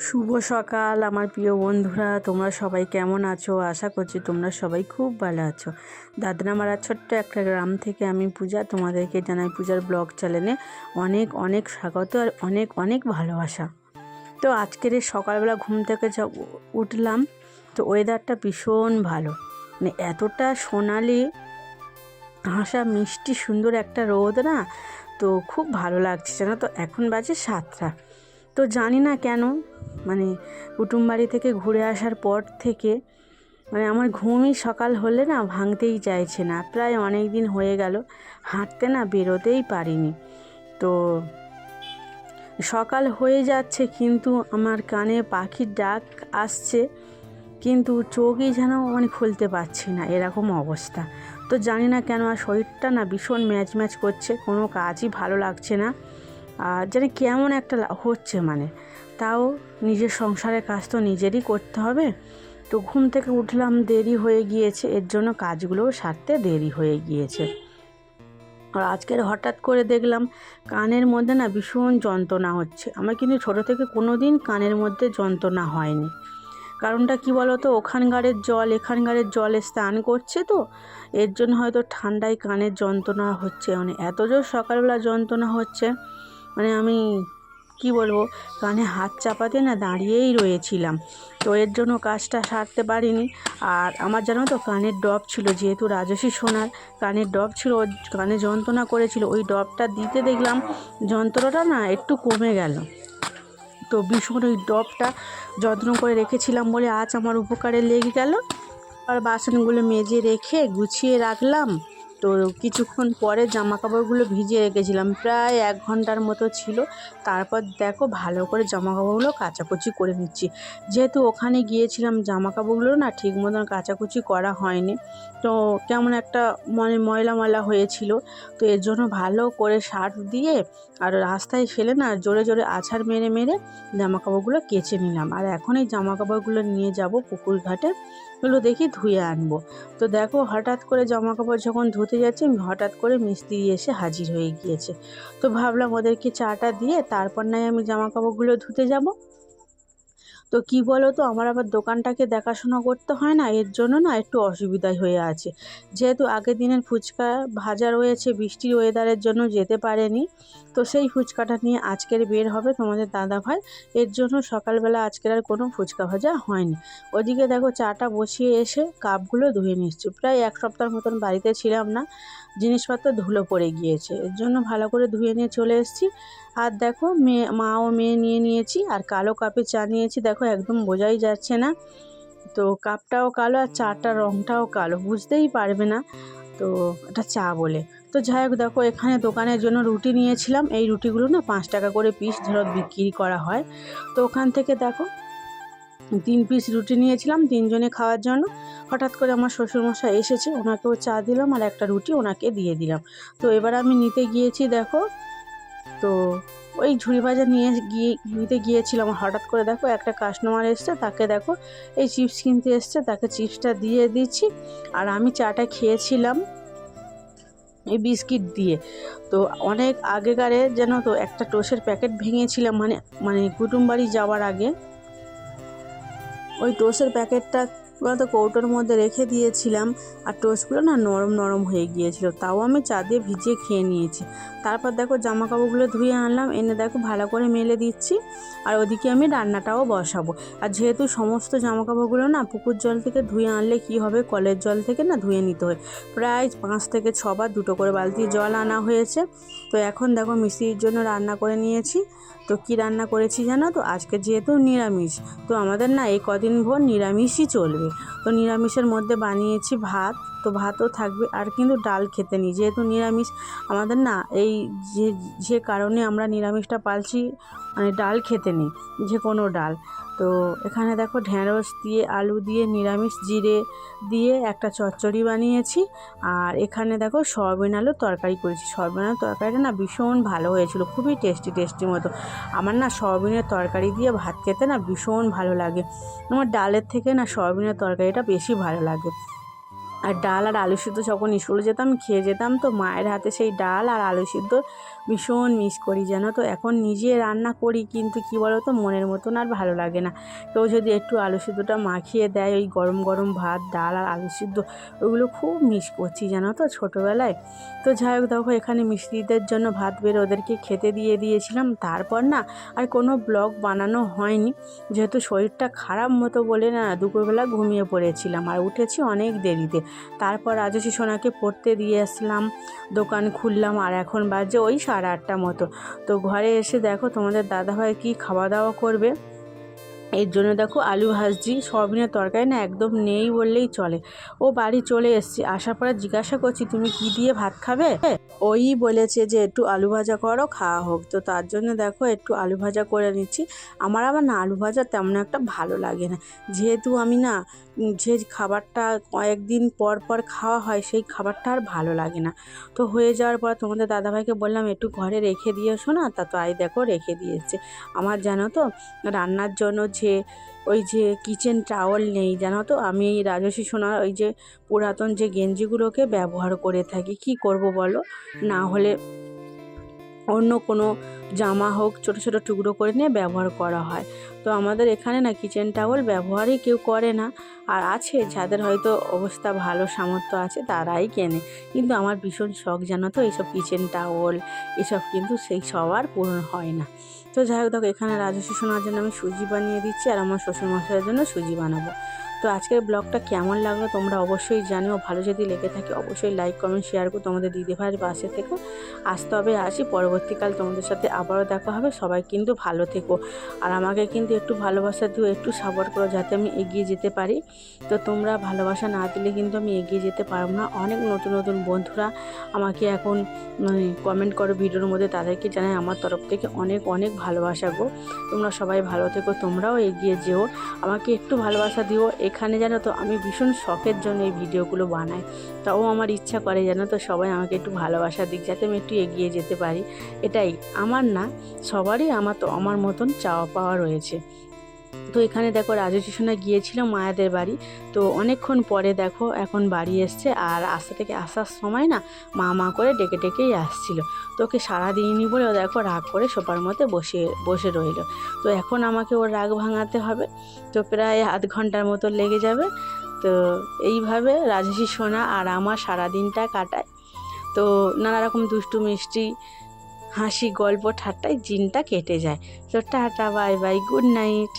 শুভ সকাল, আমার প্রিয় বন্ধুরা। তোমরা সবাই কেমন আছো? আশা করছি তোমরা সবাই খুব ভালো আছো। দাদনামারা ছোট্ট একটা গ্রাম থেকে আমি পূজা, তোমাদেরকে জানাই পূজার ব্লগ চ্যানেলে অনেক অনেক স্বাগত আর অনেক অনেক ভালোবাসা। তো আজকের এই সকালবেলা ঘুম থেকে যা- উঠলাম, তো ওয়েদারটা ভীষণ ভালো। মানে এতটা সোনালি, হাসা মিষ্টি, সুন্দর একটা রোদ না, তো খুব ভালো লাগছে। জানো তো, এখন বাজে সাতটা। তো জানি না কেন মানে কুটুম বাড়ি থেকে ঘুরে আসার পর থেকে মানে আমার ঘুমই সকাল হলে না ভাঙতেই চাইছে না, প্রায় অনেক দিন হয়ে গেল, হাঁটতে না বেরোতেই পারিনি। তো সকাল হয়ে যাচ্ছে কিন্তু আমার কানে পাখির ডাক আসছে, কিন্তু চোখই যেন মানে খুলতে পারছি না, এরকম অবস্থা। তো জানি না কেন আর শরীরটা না ভীষণ ম্যাচ ম্যাচ করছে, কোনো কাজই ভালো লাগছে না। আর যেন কেমন একটা হচ্ছে মানে। তাও নিজের সংসারের কাজ তো নিজেরই করতে হবে। তো ঘুম থেকে উঠলাম, দেরি হয়ে গিয়েছে। এর জন্য কাজগুলোও সারতে দেরি হয়ে গিয়েছে। আর আজকের হঠাৎ করে দেখলাম, কানের মধ্যে না ভীষণ যন্ত্রণা হচ্ছে। আমার কিন্তু ছোটো থেকে কোনো দিন কানের মধ্যে যন্ত্রণা হয়নি। কারণটা কি বলো তো ওখানকারের জল, এখানকারের জলে স্নান করছে তো। এর জন্য হয়তো ঠান্ডায় কানের যন্ত্রণা হচ্ছে। মানে এত জোর সকালবেলা যন্ত্রণা হচ্ছে। মানে আমি কি বলব, কানে হাত চাপাতে না দাঁড়িয়েই রয়েছিলাম। তো এর জন্য কাজটা সারতে পারিনি। আর আমার জানো তো কানের ডব ছিল, যেহেতু রাজস্বী সোনার কানের ডব ছিল কানে যন্ত্রণা করেছিল, ওই ডবটা দিতে দেখলাম যন্ত্রণাটা না একটু কমে গেল। তো ভীষণ ওই ডবটা যত্ন করে রেখেছিলাম বলে আজ আমার উপকারে লেগে গেল। আর বাসনগুলো মেজে রেখে গুছিয়ে রাখলাম। তো কিছুক্ষণ পরে জামা কাপড়গুলো ভিজিয়ে রেখেছিলাম। প্রায় এক ঘণ্টার মতো ছিল। তারপর দেখো ভালো করে জামা কাপড়গুলো কাচাকুচি করে নিচ্ছি। যেহেতু ওখানে গিয়েছিলাম জামা কাপড়গুলো না ঠিক মতন কাচাকুচি করা হয়নি। তো কেমন একটা মানে ময়লা ময়লা হয়েছিল। তো এর জন্য ভালো করে সার্ফ দিয়ে আর রাস্তায় ফেলে না জোরে জোরে আছাড় মেরে মেরে জামা কাপড়গুলো কেচে নিলাম। আর এখন এই জামা কাপড়গুলো নিয়ে যাব পুকুর ঘাটে। এগুলো দেখি ধুয়ে আনব। তো দেখো হঠাৎ করে জামা কাপড় যখন ধুতে যাচ্ছি হঠাৎ করে মিস্ত্রি এসে হাজির হয়ে গিয়েছে। তো ভাবলাম ওদেরকে চাটা দিয়ে তারপর নয় আমি জামা কাপড়গুলো ধুতে যাব। তো কি বলো তো আমার আবার দোকানটাকে দেখাশোনা করতে হয় না, এর জন্য না একটু অসুবিধাই হয়ে আছে। যেহেতু আগের দিনের ফুচকা ভাজা রয়েছে বৃষ্টির ওয়েদারের জন্য যেতে পারেনি, তো সেই ফুচকাটা নিয়ে আজকের বের হবে তোমাদের দাদা ভাই এর জন্য সকালবেলা আজকের আর কোনো ফুচকা ভাজা হয়নি। ওদিকে দেখো চাটা বসিয়ে এসে কাপগুলো ধুয়ে নিচ্ছি। প্রায় এক সপ্তাহ মতন বাড়িতে ছিলাম না, জিনিসপত্র ধুলো পড়ে গিয়েছে। এর জন্য ভালো করে ধুয়ে নিয়ে চলে এসেছি। আর দেখো, মেয়ে, মা ও মেয়ে নিয়ে নিয়েছি, আর কালো কাপে চা নিয়েছি। দেখো, একদম বোঝাই যাচ্ছে না। তো কাপটাও কালো আর চাটার রঙটাও কালো, বুঝতেই পারবে না। তো এটা চা বলে। তো যাই হোক, দেখো, এখানে দোকানের জন্য রুটি নিয়েছিলাম। এই রুটিগুলো না পাঁচ টাকা করে পিস ধরো বিক্রি করা হয়। তো ওখান থেকে দেখো, তিন পিস রুটি নিয়েছিলাম তিনজনে খাওয়ার জন্য। হঠাৎ করে আমার শ্বশুরমশাই এসেছে, ওনাকেও চা দিলাম আর একটা রুটি ওনাকে দিয়ে দিলাম। তো এবার আমি নিতে গিয়েছি, দেখো তো ওই ঝুড়ি ভাজা নিয়ে গিয়ে নিতে গিয়েছিলাম। হঠাৎ করে দেখো একটা কাস্টমার এসছে, তাকে দেখো এই চিপস কিনতে এসছে, তাকে চিপসটা দিয়ে দিচ্ছি। আর আমি চাটা খেয়েছিলাম এই বিস্কিট দিয়ে। তো অনেক আগেকারে যেন তো একটা টোসের প্যাকেট ভেঙেছিলাম মানে মানে কুটুম বাড়ি যাওয়ার আগে। ওই টোসের প্যাকেটটা তো কৌটোর মধ্যে রেখে দিয়েছিলাম আর টোস্টগুলো না নরম নরম হয়ে গিয়েছিল। তাও আমি চা দিয়ে ভিজিয়ে খেয়ে নিয়েছি। তারপর দেখো জামা কাপড়গুলো ধুয়ে আনলাম, এনে দেখো ভালো করে মেলে দিচ্ছি আর ওদিকে আমি রান্নাটাও বসাবো। আর যেহেতু সমস্ত জামা কাপড়গুলো না পুকুর জল থেকে ধুয়ে আনলে কি হবে, কলের জল থেকে না ধুয়ে নিতে হয়। প্রায় পাঁচ থেকে ছবার দুটো করে বালতি জল আনা হয়েছে। তো এখন দেখো মিষ্টির জন্য রান্না করে নিয়েছি। তো কি রান্না করেছি জানো তো? আজকে যেহেতু নিরামিষ, তো আমাদের না এই কদিন ভোর নিরামিষই চলবে। তো নিরামিষের মধ্যে বানিয়েছি ভাত, তো ভাতও থাকবে আর কিন্তু ডাল খেতে নিই। যেহেতু নিরামিষ, আমাদের না এই যে যে কারণে আমরা নিরামিষটা পালছি মানে ডাল খেতে নেই, যে কোনো ডাল। তো এখানে দেখো ঢ্যাঁড়স দিয়ে, আলু দিয়ে, নিরামিষ জিরে দিয়ে একটা চচ্চড়ি বানিয়েছি। আর এখানে দেখো সয়াবিন আলু তরকারি করেছি। সয়াবিন আলু তরকারিটা না ভীষণ ভালো হয়েছিল, খুবই টেস্টি টেস্টি মতো। আমার না সয়াবিনের তরকারি দিয়ে ভাত খেতে না ভীষণ ভালো লাগে। আমার ডালের থেকে না সয়াবিনের তরকারিটা বেশি ভালো লাগে। আর ডাল আর আলু সিদ্ধ যখন স্কুলে যেতাম, খেয়ে যেতাম, তো মায়ের হাতে সেই ডাল আর আলু সিদ্ধ ভীষণ মিস করি যেন তো? এখন নিজে রান্না করি, কিন্তু কি বলো তো মনের মতন আর ভালো লাগে না। কেউ যদি একটু আলু সিদ্ধটা মাখিয়ে দেয়, ওই গরম গরম ভাত, ডাল আর আলু সিদ্ধ, ওগুলো খুব মিস করছি, জানো তো, ছোটোবেলায়। তো যাই হোক, দেখো, এখানে মিস্ত্রিদের জন্য ভাত বের ওদেরকে খেতে দিয়ে দিয়েছিলাম। তারপর না, আর কোনো ব্লগ বানানো হয়নি। যেহেতু শরীরটা খারাপ মতো বলে না, দুপুরবেলা ঘুমিয়ে পড়েছিলাম, আর উঠেছি অনেক দেরিতে। তারপর রাজস্বী সোনাকে পড়তে দিয়ে আসলাম, দোকান খুললাম আর এখন বাজে ওই সাড়ে আটটা মতো। তো ঘরে এসে দেখো তোমাদের দাদাভাই কি খাওয়া দাওয়া করবে। এর জন্য দেখো আলু ভাজছি, সয়াবিনের তরকারি না একদম নেই বললেই চলে। ও বাড়ি চলে এসছি, আসার পরে জিজ্ঞাসা করছি, তুমি কি দিয়ে ভাত খাবে? ওই বলেছে যে, একটু আলু ভাজা করো, খাওয়া হোক। তো তার জন্য দেখো একটু আলু ভাজা করে নিচ্ছি। আমার আবার না আলু ভাজা তেমন একটা ভালো লাগে না। যেহেতু আমি না যে খাবারটা কয়েকদিন পর পর খাওয়া হয়, সেই খাবারটা আর ভালো লাগে না। তো হয়ে যাওয়ার পর তোমাদের দাদাভাইকে বললাম, একটু ঘরে রেখে দিয়ে এসো না? তা তো আই দেখো রেখে দিয়েছে। আমার জানো তো, রান্নার জন্য যে, ওই যে কিচেন টাওয়াল নেই, জানো তো? আমি রাজস্বী সোনার ওই যে পুরাতন যে গেঞ্জিগুলোকে ব্যবহার করে থাকি। কি করব বলো? না হলে অন্য কোনো জামা হোক ছোট ছোট টুকরো করে নিয়ে ব্যবহার করা হয়। তো আমাদের এখানে না কিচেন টাওয়াল ব্যবহারই কেউ করে না। আর আছে, যাদের হয়তো অবস্থা ভালো, সামর্থ্য আছে, তারাই কেনে। কিন্তু আমার ভীষণ শখ, জানো তো, এইসব কিচেন টাওয়াল এসব কিন্তু সেই সবার পূরণ হয় না। তো যাই হোক, দেখো, এখানে রাজস্বী শোনার জন্য আমি সুজি বানিয়ে দিচ্ছি, আর আমার শ্বশুর শ্বশুরমশাইয়ের জন্য সুজি বানাবো। তো আজকের ব্লগটা কেমন লাগল তোমরা অবশ্যই জানিও। ভালো যদি লেগে থাকে অবশ্যই লাইক কমেন্ট শেয়ার করো তোমাদের দিদি ভাইয়ের পাশে থেকো আসতে হবে আসি, পরবর্তীকাল তোমাদের সাথে আবারও দেখা হবে। সবাই কিন্তু ভালো থেকো। আর আমাকে কিন্তু একটু ভালোবাসা দিও, একটু সাপোর্ট করো যাতে আমি এগিয়ে যেতে পারি। তো তোমরা ভালোবাসা না দিলে কিন্তু আমি এগিয়ে যেতে পারব না। অনেক নতুন নতুন বন্ধুরা আমাকে এখন কমেন্ট করো ভিডিওর মধ্যে। তাদেরকে জানাই আমার তরফ থেকে অনেক অনেক ভালোবাসা গো। তোমরা সবাই ভালো থেকো, তোমরাও এগিয়ে যেও। আমাকে একটু ভালোবাসা দিও এখানে যেন তো, আমি ভীষণ শখের জন্য এই ভিডিওগুলো বানাই। তাও আমার ইচ্ছা করে যেন তো, সবাই আমাকে একটু ভালোবাসা দিক, যাতে আমি একটু এগিয়ে যেতে পারি। এটাই, আমার না, সবারই আমার তো, আমার মতন চাওয়া পাওয়া রয়েছে। তো এখানে দেখো রাজস্বী সোনা গিয়েছিল মায়াদের বাড়ি। তো অনেকক্ষণ পরে দেখো এখন বাড়ি এসছে আর রাস্তা থেকে আসার সময় না মা মা করে ডেকে ডেকেই আসছিল। তো ওকে সারা দিনই বলে ও দেখো রাগ করে সোপার মধ্যে বসে বসে রইল। তো এখন আমাকে ওর রাগ ভাঙাতে হবে। তো প্রায় আধ ঘণ্টার মতো লেগে যাবে। তো এইভাবে রাজস্বী সোনা আর আমার সারা দিনটা কাটায়। তো নানা রকম দুষ্টু মিষ্টি, হাসি, গল্প, ঠাট্টায় দিনটা কেটে যায়। তো tata, bye bye, good night.